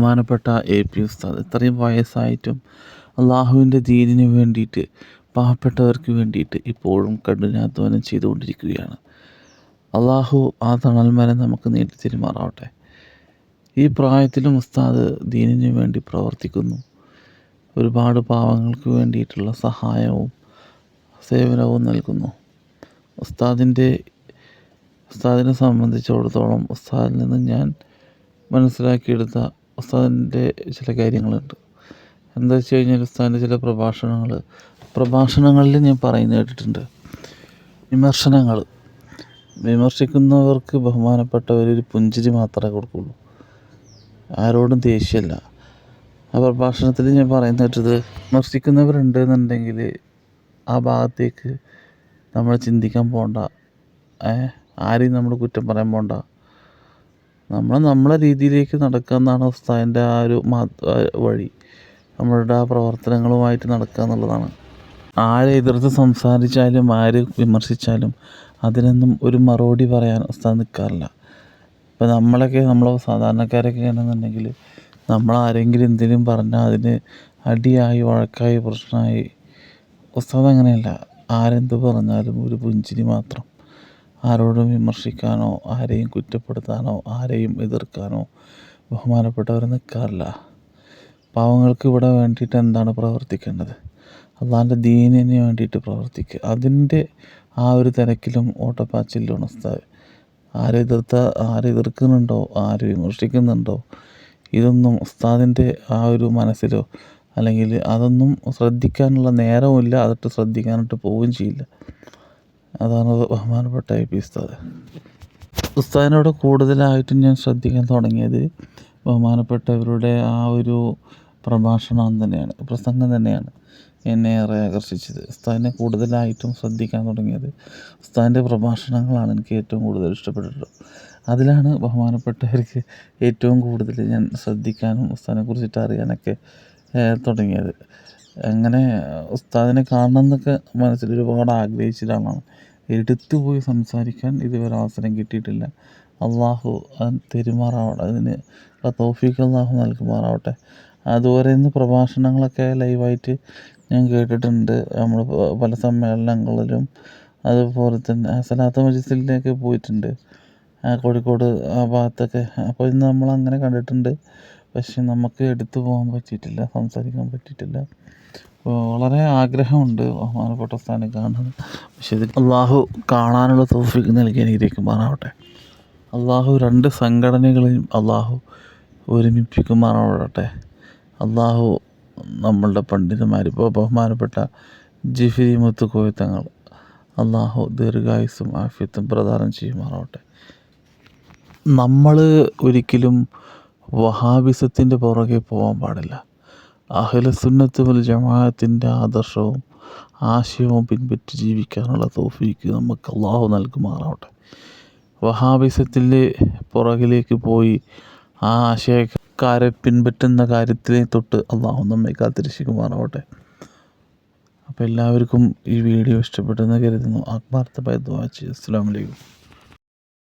ബഹുമാനപ്പെട്ട A P ഉസ്താദ് ഇത്രയും വയസ്സായിട്ടും അള്ളാഹുവിന്റെ ദീനിന് വേണ്ടിയിട്ട് പാവപ്പെട്ടവർക്ക് വേണ്ടിയിട്ട് ഇപ്പോഴും കഠിനാധ്വാനം ചെയ്തുകൊണ്ടിരിക്കുകയാണ്. അള്ളാഹു ആ തണൽമരം നമുക്ക് നീട്ടി തിരുമാറാവട്ടെ. ഈ പ്രായത്തിലും ഉസ്താദ് ദീനിന് വേണ്ടി പ്രവർത്തിക്കുന്നു. ഒരുപാട് പാവങ്ങൾക്ക് വേണ്ടിയിട്ടുള്ള സഹായവും സേവനവും നൽകുന്നു. ഉസ്താദിന്റെ ഉസ്താദിനെ സംബന്ധിച്ചിടത്തോളം ഉസ്താദിൽ നിന്ന് ഞാൻ മനസ്സിലാക്കിയെടുത്ത ഉസ്താദിന്റെ ചില കാര്യങ്ങളുണ്ട്. എന്താ വെച്ച് കഴിഞ്ഞാൽ ഉസ്താദിന്റെ ചില പ്രഭാഷണങ്ങൾ. പ്രഭാഷണങ്ങളിൽ ഞാൻ പറയുന്നത് കേട്ടിട്ടുണ്ട്. വിമർശനങ്ങൾ. വിമർശിക്കുന്നവർക്ക് ബഹുമാനപ്പെട്ടവർ ഒരു പുഞ്ചിരി മാത്രമേ കൊടുക്കുള്ളൂ. ആരോടും ദേഷ്യമല്ല. ആ പ്രഭാഷണത്തിൽ ഞാൻ പറയുന്ന കേട്ടത് വിമർശിക്കുന്നവരുണ്ട് എന്നുണ്ടെങ്കിൽ ആ ഭാഗത്തേക്ക് നമ്മൾ ചിന്തിക്കാൻ പോകണ്ട ആരെയും നമ്മൾ കുറ്റം പറയാൻ പോകണ്ട നമ്മൾ നമ്മളെ രീതിയിലേക്ക് നടക്കുക എന്നാണ് ഉസ്താദിന്റെ ആ ഒരു വഴി. നമ്മളുടെ ആ പ്രവർത്തനങ്ങളുമായിട്ട് നടക്കുക എന്നുള്ളതാണ്. ആരെ എതിർത്ത് സംസാരിച്ചാലും ആര് വിമർശിച്ചാലും അതിനൊന്നും ഒരു മറുപടി പറയാൻ ഉസ്താദ് നിൽക്കാറില്ല ഇപ്പം നമ്മളൊക്കെ നമ്മൾ സാധാരണക്കാരൊക്കെ ആണെന്നുണ്ടെങ്കിൽ നമ്മൾ ആരെങ്കിലും എന്തെങ്കിലും പറഞ്ഞാൽ അതിന് അടിയായി വഴക്കായി പ്രശ്നമായി. ഉസ്താദ് അങ്ങനെയല്ല. ആരെന്ത് പറഞ്ഞാലും ഒരു പുഞ്ചിരി മാത്രം. ആരോടും വിമർശിക്കാനോ ആരെയും കുറ്റപ്പെടുത്താനോ ആരെയും എതിർക്കാനോ ബഹുമാനപ്പെട്ടവർ നിൽക്കാറില്ല പാവങ്ങൾക്ക് ഇവിടെ വേണ്ടിയിട്ട് എന്താണ് പ്രവർത്തിക്കേണ്ടത്? അതാന്റെ ദീനിന് വേണ്ടിയിട്ട് പ്രവർത്തിക്കുക അതിന്റെ ആ ഒരു തിരക്കിലും ഓട്ടപ്പാച്ചിലും ഉസ്താദ് ആരെതിർത്ത ആരെതിർക്കുന്നുണ്ടോ ആര് വിമർശിക്കുന്നുണ്ടോ? ഇതൊന്നും ഉസ്താദിന്റെ ആ ഒരു മനസ്സിലോ അല്ലെങ്കിൽ അതൊന്നും ശ്രദ്ധിക്കാനുള്ള നേരവുമില്ല. അതിട്ട് ശ്രദ്ധിക്കാനായിട്ട് പോവുകയും ചെയ്യില്ല. അതാണ് ബഹുമാനപ്പെട്ട ഐ പി ഉസ്താദ്. ഉസ്താദിനോട് കൂടുതലായിട്ടും ഞാൻ ശ്രദ്ധിക്കാൻ തുടങ്ങിയത് ബഹുമാനപ്പെട്ടവരുടെ ആ ഒരു പ്രഭാഷണം തന്നെയാണ് പ്രസംഗം തന്നെയാണ് എന്നെ ഏറെ ആകർഷിച്ചത്. ഉസ്താദിനെ കൂടുതലായിട്ടും ശ്രദ്ധിക്കാൻ തുടങ്ങിയത് ഉസ്താദിന്റെ പ്രഭാഷണങ്ങളാണ് എനിക്ക് ഏറ്റവും കൂടുതൽ ഇഷ്ടപ്പെട്ടിട്ടുള്ളത്. അതിലാണ് ബഹുമാനപ്പെട്ടവർക്ക് ഏറ്റവും കൂടുതൽ ഞാൻ ശ്രദ്ധിക്കാനും ഉസ്താദിനെ കുറിച്ചിട്ട് അറിയാനൊക്കെ തുടങ്ങിയത്. അങ്ങനെ ഉസ്താദിനെ കാണണം എന്നൊക്കെ മനസ്സിൽ ഒരുപാട് ആഗ്രഹിച്ചിട്ടാണ് എടുത്തു പോയി സംസാരിക്കാൻ ഇതുവരെ അവസരം കിട്ടിയിട്ടില്ല. അള്ളാഹു തെരുമാറാവട്ടെ. അതിന് തോഫീക്ക് അള്ളാഹു നൽകുമാറാവട്ടെ. അതുപോലെ ഇന്ന് പ്രഭാഷണങ്ങളൊക്കെ ലൈവായിട്ട് ഞാൻ കേട്ടിട്ടുണ്ട്. നമ്മൾ പല സമ്മേളനങ്ങളിലും അതുപോലെ തന്നെ സലാത്ത മജിസിലേക്ക് പോയിട്ടുണ്ട്. കോഴിക്കോട് ആ ഭാഗത്തൊക്കെ. അപ്പോൾ ഇന്ന് നമ്മൾ അങ്ങനെ കണ്ടിട്ടുണ്ട്. പക്ഷെ നമുക്ക് എടുത്തു പോകാൻ പറ്റിയിട്ടില്ല സംസാരിക്കാൻ പറ്റിയിട്ടില്ല. വളരെ ആഗ്രഹമുണ്ട് ബഹുമാനപ്പെട്ട സ്ഥാനം കാണാൻ പക്ഷേ ഇത് അള്ളാഹു കാണാനുള്ള തോഫിക്ക് നൽകി അനുഗ്രഹിക്കുമാറാവട്ടെ അള്ളാഹു രണ്ട് സംഘടനകളെയും അള്ളാഹു ഒരുമിപ്പിക്കുമാറാവട്ടെ അള്ളാഹു നമ്മളുടെ പണ്ഡിതന്മാർ ഇപ്പോൾ ബഹുമാനപ്പെട്ട ജിഫിരി മുത്ത് കോയത്തങ്ങൾ അള്ളാഹു ദീർഘായുസും ആഫ്യത്തും പ്രദാനം ചെയ്യുമാറാവട്ടെ നമ്മൾ ഒരിക്കലും വഹാബിസത്തിന്റെ പുറകെ പോകാൻ പാടില്ല. അഹ്ലസുന്നത്ത് വൽ ജമാഅത്തിന്റെ ആദർശവും ആശയവും പിൻപറ്റി ജീവിക്കാനുള്ള തോഫീക്ക് നമുക്ക് അള്ളാഹു നൽകുമാറാവട്ടെ. വഹാബിസത്തിന്റെ പുറകിലേക്ക് പോയി ആ ആശയക്കാരെ പിൻപറ്റുന്ന കാര്യത്തിലെ തൊട്ട് അള്ളാഹു നമ്മെ കാത്തിരക്ഷിക്കുമാറാവട്ടെ. അപ്പോൾ എല്ലാവർക്കും ഈ വീഡിയോ ഇഷ്ടപ്പെട്ടെന്ന് കരുതുന്നു. ആത്മാർത്ഥമായി ദ്വാ ചെയ്യും. അസ്സാം വലൈക്കും